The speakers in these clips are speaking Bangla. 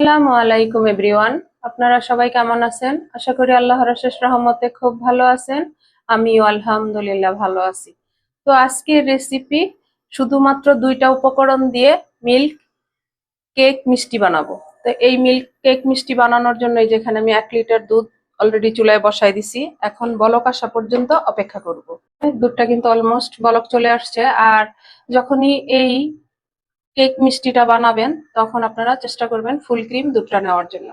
আসসালামু আলাইকুম এভরিওয়ান। আপনারা সবাই কেমন আছেন? আশা করি আল্লাহর শেষ রহমতে খুব ভালো আছেন। আমিও আলহামদুলিল্লাহ ভালো আছি। তো আজকের রেসিপি শুধুমাত্র দুইটা উপকরণ দিয়ে মিল্ক কেক মিষ্টি বানাবো। তো এই মিল্ক কেক মিষ্টি বানানোর জন্য যেখানে আমি এক লিটার দুধ অলরেডি চুলায় বসাই দিছি, এখন বলক আসা পর্যন্ত অপেক্ষা করব। দুধটা কিন্তু অলমোস্ট বলক চলে আসছে। আর যখনই এই কেক মিষ্টিটা বানাবেন, তখন আপনারা চেষ্টা করবেন ফুল ক্রিম দুধটা নেওয়ার জন্য।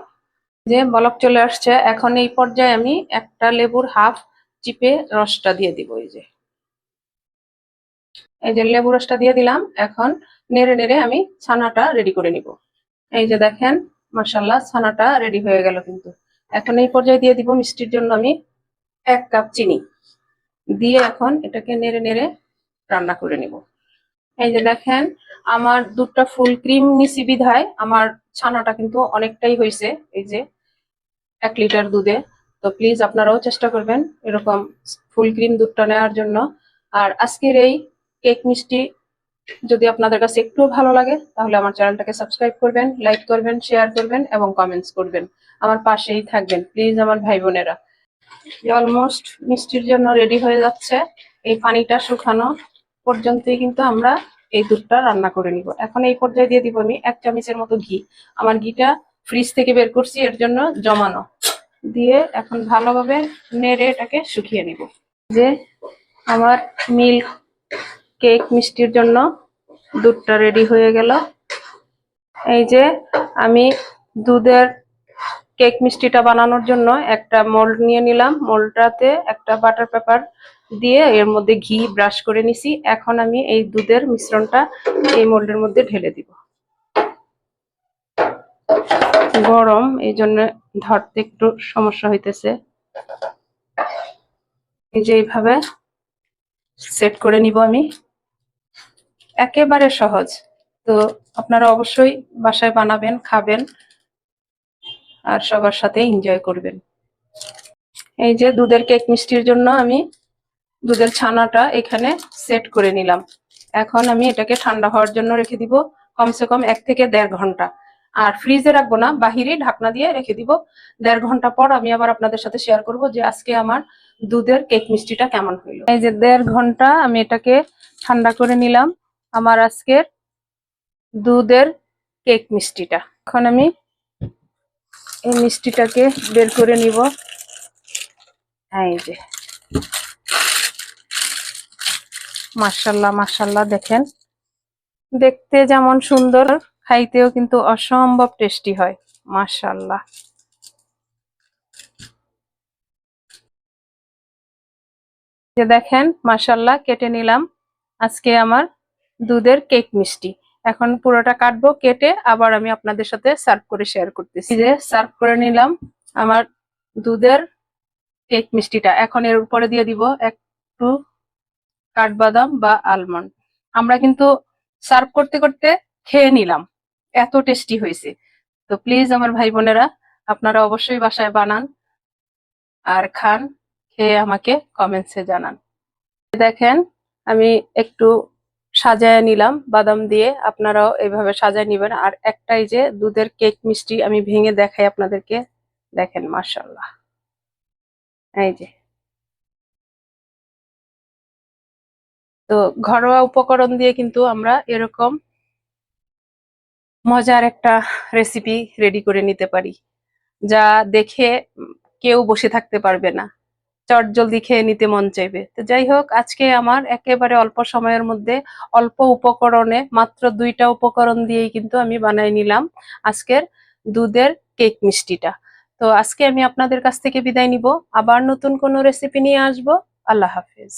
যে বলক চলে আসছে, এখন এই পর্যায়ে আমি একটা লেবুর হাফ চিপে রসটা দিয়ে দিব এই যে। এই যে লেবু রসটা দিয়ে দিলাম, এখন নেড়ে নেড়ে আমি ছানাটা রেডি করে নিব। এই যে দেখেন মাসাল্লাহ ছানাটা রেডি হয়ে গেল কিন্তু। এখন এই পর্যায়ে দিয়ে দিব মিষ্টির জন্য আমি এক কাপ চিনি। দিয়ে এখন এটাকে নেড়ে নেড়ে রান্না করে নিব। এই যে দেখেন, আমার দুধটা ফুল ক্রিম নিছি বিধায়, আমার ছানাটা কিন্তু অনেকটাই হয়েছে এই যে এক লিটার দুধে। তো প্লিজ আপনারাও চেষ্টা করবেন এরকম ফুল ক্রিম দুধটা নেওয়ার জন্য। আর আজকের এই কেক মিষ্টি, যদি আপনাদের কাছে একটু ভালো লাগে, তাহলে আমার চ্যানেলটাকে সাবস্ক্রাইব করবেন লাইক করবেন শেয়ার করবেন এবং কমেন্টস করবেন। আমার পাশেই থাকবেন প্লিজ আমার ভাই বোনেরা। অলমোস্ট মিষ্টির জন্য রেডি হয়ে যাচ্ছে। এই পানিটা শুকানো। পর্যন্তই কিন্তু আমরা এই দুধটা রান্না করে নিব। এখন এই পর্যায়ে দিয়ে দিব আমি এক চামচের মতো ঘি। আমার ঘিটা ফ্রিজ থেকে বের করছি, এর জন্য জমানো। দিয়ে এখন ভালোভাবে নেড়ে এটাকে শুকিয়ে নিব। যে আমার মিল্ক কেক মিষ্টির জন্য দুধটা রেডি হয়ে গেল। এই যে আমি দুধের কেক মিষ্টিটা বানানোর জন্য একটা মোল্ড নিয়ে নিলাম। মোল্ডটাতে একটা বাটার পেপার দিয়ে এর মধ্যে ঘি ব্রাশ করে নিছি। এখন আমি এই দুধের মিশ্রণটা এই মোল্ডের মধ্যে ঢেলে দিব। গরম, এই জন্য ধরতে একটু সমস্যা হইতেছে। এই যে এইভাবে সেট করে নিব আমি। একেবারে সহজ। তো আপনারা অবশ্যই বাসায় বানাবেন, খাবেন, আর সবার সাথে এনজয় করবেন। এই যে দুধের কেক মিষ্টির জন্য আমি দুধের ছানাটা এখানে সেট করে নিলাম। এখন আমি এটাকে ঠান্ডা হওয়ার জন্য রেখে দিব কমসে কম এক থেকে দেড় ঘণ্টা। আর ফ্রিজে রাখব না, বাহিরে ঢাকনা দিয়ে রেখে দিব। দেড় ঘণ্টা পর আমি আবার আপনাদের সাথে শেয়ার করব যে আজকে আমার দুধের কেক মিষ্টিটা কেমন হইল। এই যে দেড় ঘণ্টা আমি এটাকে ঠান্ডা করে নিলাম আমার আজকের দুধের কেক মিষ্টিটা। এখন আমি এই মিষ্টিটাকে বের করে নিব। এই যে। মার্শাল্লাহ মার্শাল্লাহ দেখেন। দেখতে যেমন সুন্দর, খাইতেও কিন্তু অসম্ভব টেস্টি হয় মার্শাল্লাহ যে দেখেন মার্শাল্লাহ কেটে নিলাম। আজকে আমার দুধের কেক মিষ্টি। এখন পুরোটা কাটবো, কেটে আবার আমি আপনাদের সাথে সার্ভ করে শেয়ার করতেছি। যে সার্ভ করে নিলাম আমার দুধের কেক মিষ্টিটা। এখন এর উপরে দিয়ে দিব একটু কাঠবাদাম বা আলমন্ড আমরা কিন্তু সার্ভ করতে করতে খেয়ে নিলাম। এত টেস্টি হয়েছে। তো প্লিজ আমার ভাই বোনেরা, আপনারা অবশ্যই বাসায় বানান আর খান, খেয়ে আমাকে কমেন্টসে জানান। দেখেন, আমি একটু সাজায় নিলাম বাদাম দিয়ে। আপনারাও এইভাবে সাজায় নিবেন। আর একটাই যে দুধের কেক মিষ্টি আমি ভেঙে দেখাই আপনাদেরকে। দেখেন মার্শাল্লাহ এই যে। তো ঘরোয়া উপকরণ দিয়ে কিন্তু আমরা এরকম মজার একটা রেসিপি রেডি করে নিতে পারি, যা দেখে কেউ বসে থাকতে পারবে না। চট জলদি খেয়ে নিতে মন চাইবে। তো যাই হোক, আজকে আমার একেবারে অল্প সময়ের মধ্যে অল্প উপকরণে মাত্র দুইটা উপকরণ দিয়েই কিন্তু আমি বানাই নিলাম আজকের দুধের কেক মিষ্টিটা। তো আজকে আমি আপনাদের কাছ থেকে বিদায় নিব। আবার নতুন কোনো রেসিপি নিয়ে আসব। আল্লাহ হাফিজ।